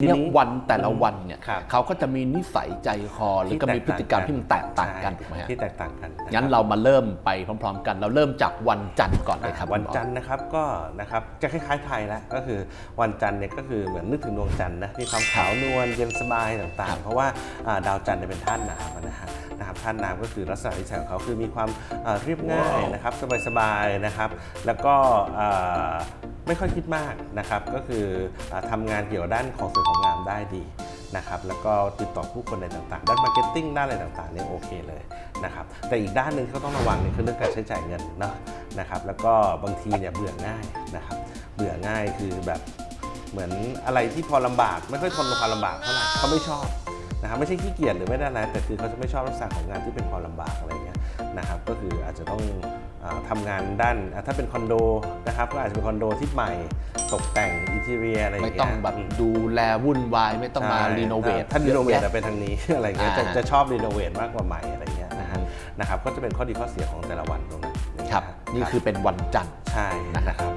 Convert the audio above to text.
เนี่ยวันแต่ละวันเนี่ยครับเขาก็จะมีนิสัยใจคอหรือก็มีพฤติกรรมที่มันแตกต่างกันถูกไหมฮะที่แตกต่างกันนะงั้นคบเรามาเริ่มไปพร้อม ๆ กัน เราเริ่มจากวันจันทร์ก่อนเลยครับวันคุณหมอจันทร์นะครับก็นะครับจะคล้ายๆไทยแล้วก็คือวันจันทร์เนี่ยก็คือเหมือนนึกถึงดวงจันทร์นะมีความขาวนวลเย็นสบายต่างๆ เพราะว่าอ่าดาวจันทร์เนี่ยเป็นธาตุน้ำอะนะฮะนะครับธาตุน้ำก็คือลักษณะนิสัยของเขาคือมีความอ่าเรียบง่ายนะครับสบายๆนะครับ แล้วก็อ่า ไม่ค่อยคิดมากนะครับ ก็คืออาทำงานเกี่ยวด้านของสวยของงามได้ดีนะครับแล้วก็ติดต่อผู้คนในต่างๆ ด้านมาร์เก็ตติ้งด้านอะไรต่างๆเนี่ยโอเคเลยนะครับแต่อีกด้านหนึ่งที่เขาต้องระวังเนี่ยคือเรื่องการใช้จ่ายเงินเนาะนะครับแล้วก็บางทีเนี่ยเบื่อง่ายนะครับเบื่อง่ายคือแบบเหมือนอะไรที่พอลำบาก ไม่ค่อยทนกับความลำบากเท่าไหร่เขาไม่ชอบนะครับไม่ใช่ขี้เกียจหรือไม่ได้อะไรแต่คือเขาจะไม่ชอบลักษณะของงานที่เป็นความลำบากอะไรเงี้ยนะครับก็คืออาจจะต้อง ทำงานด้านอะถ้าเป็นคอนโดนะครับก็อาจจะเป็นคอนโดที่ใหม่ตกแต่งอินทีเรียอะไรไม่เงี้ยต้องแบบดูแลวุ่นวายไม่ต้องมาใช่รีโนเวท ถ้ารีโนเวทจะเป็นทางนี้ อะไรเงี้ยจะอ่าจะชอบรีโนเวทมากกว่าใหม่อะไรเงี้ยนะฮะอืม นะครับก็จะเป็นข้อดีข้อเสียของแต่ละวันตรงนั้นครับ นี่คือเป็นวันจันทร์ ใช่นะครับ